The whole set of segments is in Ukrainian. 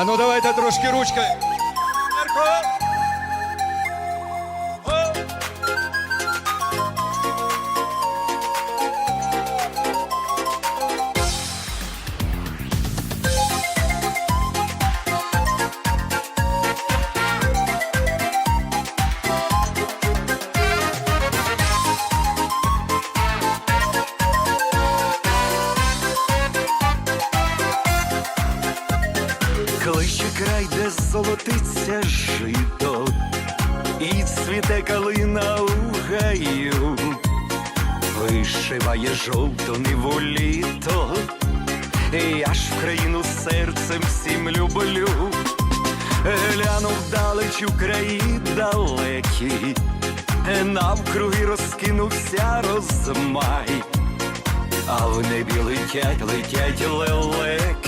А ну давайте трошки ручки. Клище край, де золотиться жито, і цвіте калина у гаю, вишиває жовту ниву літо, я ж в країну серцем всім люблю, гляну вдалеч у краї далекі, навкруги розкинувся розмай. А в небі летять, летять лелеки,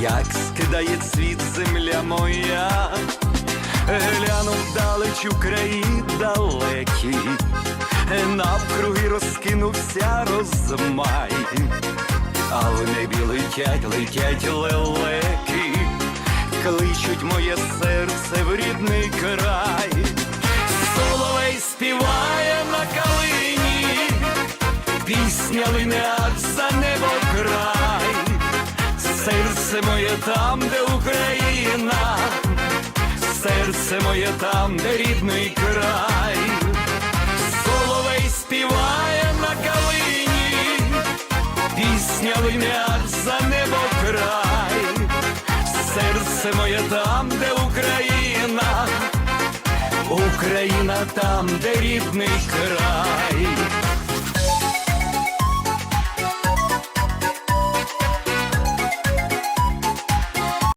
як скидає цвіт земля моя, гляну вдалеч у краї далекі, навкруги розкинувся розмай, а в небі летять, летять лелеки, кличуть моє серце в рідний край, соловей співає на калині. Пісня лине серце моє там, де Україна, серце моє там, де рідний край, соловей співає на калині, пісня лине аж за небо край, серце моє там, де Україна, Україна там, де рідний край.